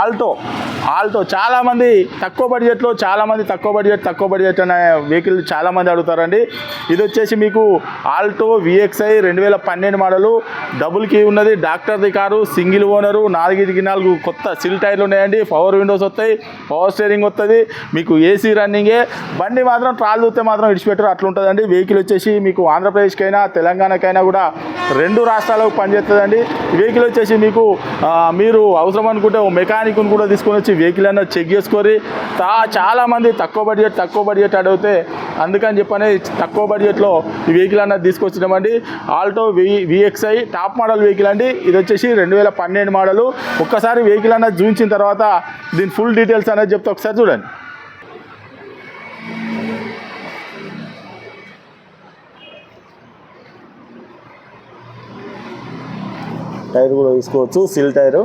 Alto Alto చాలామంది తక్కువ బడ్జెట్లో చాలామంది తక్కువ బడ్జెట్ తక్కువ బడ్జెట్ అనే వెహికల్ చాలామంది అడుగుతారండి. ఇది వచ్చేసి మీకు ఆల్టో విఎక్స్ఐ రెండు వేల పన్నెండు మోడలు. డబుల్ కీ ఉన్నది డాక్టర్ది కారు సింగిల్ ఓనరు నాలుగు నాలుగు కొత్త సిల్ టైర్లు ఉన్నాయండి. పవర్ విండోస్ వస్తాయి పవర్ స్టీరింగ్ వస్తుంది మీకు ఏసీ రన్నింగే. బండి మాత్రం ట్రాల్ చూస్తే మాత్రం ఇడిచిపెట్టరు అట్లా ఉంటుందండి వెహికల్ వచ్చేసి మీకు ఆంధ్రప్రదేశ్కైనా తెలంగాణకైనా కూడా రెండు రాష్ట్రాలకు పనిచేస్తుందండి వెహికల్ వచ్చేసి మీకు మీరు అవసరం అనుకుంటే ఓ మెకానిక్ని కూడా తీసుకొని వచ్చి వెహికల్ అన్న చెక్ చేసుకొని తా చాలామంది తక్కువ బడ్జెట్ తక్కువ బడ్జెట్ అడిగితే అందుకని చెప్పని తక్కువ బడ్జెట్లో ఈ వెహికల్ అన్నది తీసుకొచ్చినామండి. Alto V VXI top model vehicle అండి. ఇది వచ్చేసి రెండు వేల పన్నెండు మోడలు ఒక్కసారి వెహికల్ అన్నది చూపించిన తర్వాత దీని ఫుల్ డీటెయిల్స్ అనేది చెప్తే ఒకసారి చూడండి. టైర్ కూడా తీసుకోవచ్చు seal tyre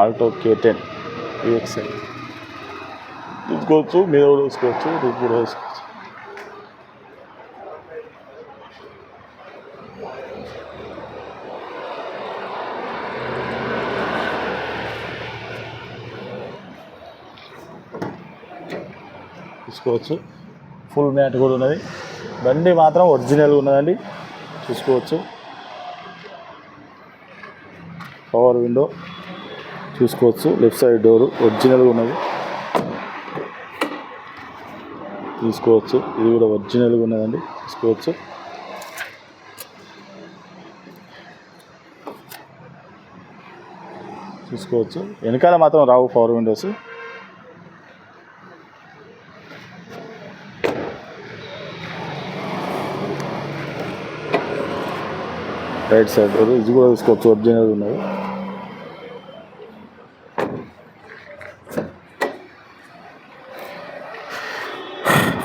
Alto K ten VXI తీసుకోవచ్చు మీద కూడా తీసుకోవచ్చు రూప్ కూడా తీసుకోవచ్చు తీసుకోవచ్చు. ఫుల్ మ్యాట్ కూడా ఉన్నది. బండి మాత్రం ఒరిజినల్గా ఉన్నదండి. చూసుకోవచ్చు. Power window. చూసుకోవచ్చు. లెఫ్ట్ సైడ్ డోర్ ఒరిజినల్గా ఉన్నది. తీసుకోవచ్చు. ఇది కూడా ఒరిజినల్గా ఉన్నదండి. తీసుకోవచ్చు. చూసుకోవచ్చు వెనకాల మాత్రం రావు power windows. Right side door. ఇది కూడా చూసుకోవచ్చు ఒరిజినల్ ఉన్నది.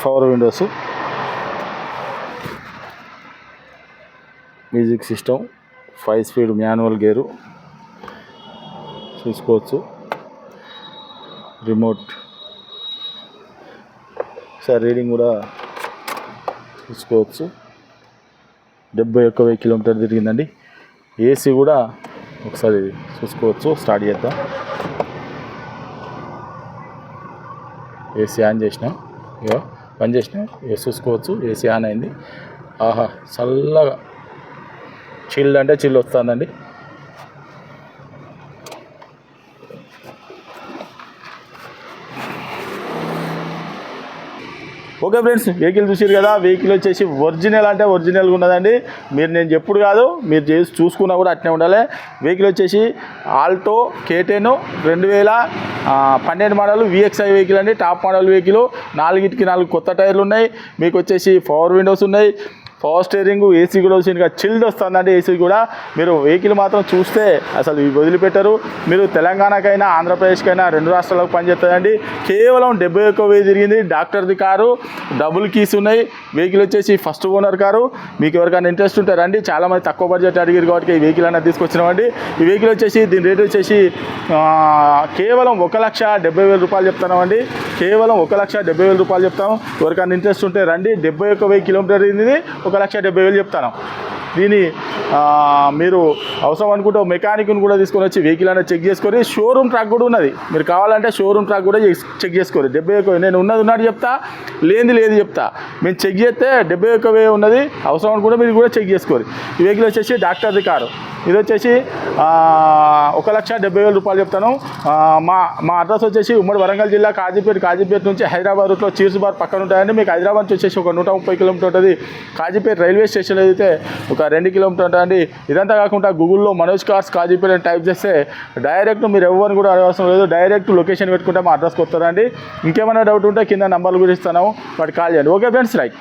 Power windows music system five speed manual gear చూసుకోవచ్చు రిమోట్ సార్ రీడింగ్ కూడా చూసుకోవచ్చు డెబ్బై ఒక్క వెయ్యి కిలోమీటర్ తిరిగిందండి. ఏసీ కూడా ఒకసారి చూసుకోవచ్చు స్టార్ట్ చేద్దాం. ఏసీ ఆన్ చేసినాం. ఇగో. పని చేసినా ఇక చూసుకోవచ్చు ఏసీ ఆన్ అయింది. ఆహా చల్లగా చిల్ అంటే చిల్ వస్తుందండి. ఓకే ఫ్రెండ్స్ వెహికల్ చూసారు కదా వెహికల్ వచ్చేసి ఒరిజినల్ అంటే ఒరిజినల్గా ఉన్నదండి. మీరు నేను చెప్పుడు కాదు మీరు చేసి చూసుకున్నా కూడా అట్నే ఉండాలి. వెహికల్ వచ్చేసి ఆల్టో కేటెను రెండు వేల పన్నెండు మోడల్ విఎక్స్ఐ వెహికల్ అండి. టాప్ మోడల్ వెహికల్ నాలుగిటికి నాలుగు కొత్త టైర్లు ఉన్నాయి. మీకు వచ్చేసి పవర్ విండోస్ ఉన్నాయి. పవర్ స్టీరింగ్ ఏసీ కూడా వచ్చింది ఇంకా చిల్డ్ వస్తుందండి. ఏసీ కూడా మీరు వెహికల్ మాత్రం చూస్తే అసలు వదిలిపెట్టరు. మీరు తెలంగాణకైనా ఆంధ్రప్రదేశ్కైనా రెండు రాష్ట్రాలకు పనిచేస్తుందండి. కేవలం డెబ్బై ఒక్క వేలు తిరిగింది డాక్టర్ది కారు. డబుల్ కీస్ ఉన్నాయి. వెహికల్ వచ్చేసి ఫస్ట్ ఓనర్ కారు. మీకు ఎవరికైనా ఇంట్రెస్ట్ ఉంటే రండి. చాలామంది తక్కువ బడ్జెట్ అడిగారు కాబట్టి ఈ వెహికల్ అనేది తీసుకొచ్చినామండి. ఈ వెహికల్ వచ్చేసి దీని రేట్ వచ్చేసి కేవలం ఒక లక్ష డెబ్బై వేల రూపాయలు చెప్తున్నామండి. కేవలం ఒక లక్ష డెబ్బై వేల రూపాయలు చెప్తాం. ఎవరికైనా ఇంట్రెస్ట్ ఉంటే రండి. డెబ్బై ఒక్క వెయ్యి కిలోమీటర్ ఇది ఒక లక్ష డెబ్బై వేలు చెప్తాను. దీని మీరు అవసరం అనుకుంటే మెకానిక్ని కూడా తీసుకొని వచ్చి వెహికల్ అనేది చెక్ చేసుకొని షోరూమ్ ట్రాక్ కూడా ఉన్నది. మీరు కావాలంటే షోరూమ్ ట్రాక్ కూడా చెక్- చెక్ చేసుకోరు. డెబ్బై ఒక్క నేను ఉన్నది ఉన్నట్టు చెప్తా లేనిది లేదు చెప్తా. మేము చెక్ చేస్తే డెబ్బై ఒక్క వే ఉన్నది అవసరం అనుకుంటే మీరు కూడా చెక్ చేసుకోరు. ఈ వెహికల్ వచ్చేసి డాక్టర్ది కారు. ఇది వచ్చేసి ఒక లక్ష డెబ్బై వేల రూపాయలు చెప్తాను. మా మా అడ్రస్ వచ్చేసి ఉమ్మడి వరంగల్ జిల్లా కాజీపేట కాజీపేట నుంచి హైదరాబాద్ రూట్లో చీర్స్ బార్ పక్కన ఉంటాయండి. మీకు హైదరాబాద్ నుంచి వచ్చేసి ఒక నూట ముప్పై కిలోమీటర్ ఉంటుంది. కాజీపేట రైల్వే స్టేషన్ అయితే ఒక రెండు కిలోమీటర్ అండి. ఇదంతా కాకుండా గూగుల్లో మనోజ్ కార్స్ కాజీపేట టైప్ చేస్తే డైరెక్ట్ మీరు ఎవరిని కూడా అడగవసరం లేదు. డైరెక్ట్ లొకేషన్ పెట్టుకుంటే మా అడ్రస్కి వస్తారండి. ఇంకేమైనా డౌట్ ఉంటే కింద నంబర్లు కూడా ఇస్తాను. వాటి కాల్ చేయండి. Okay friends right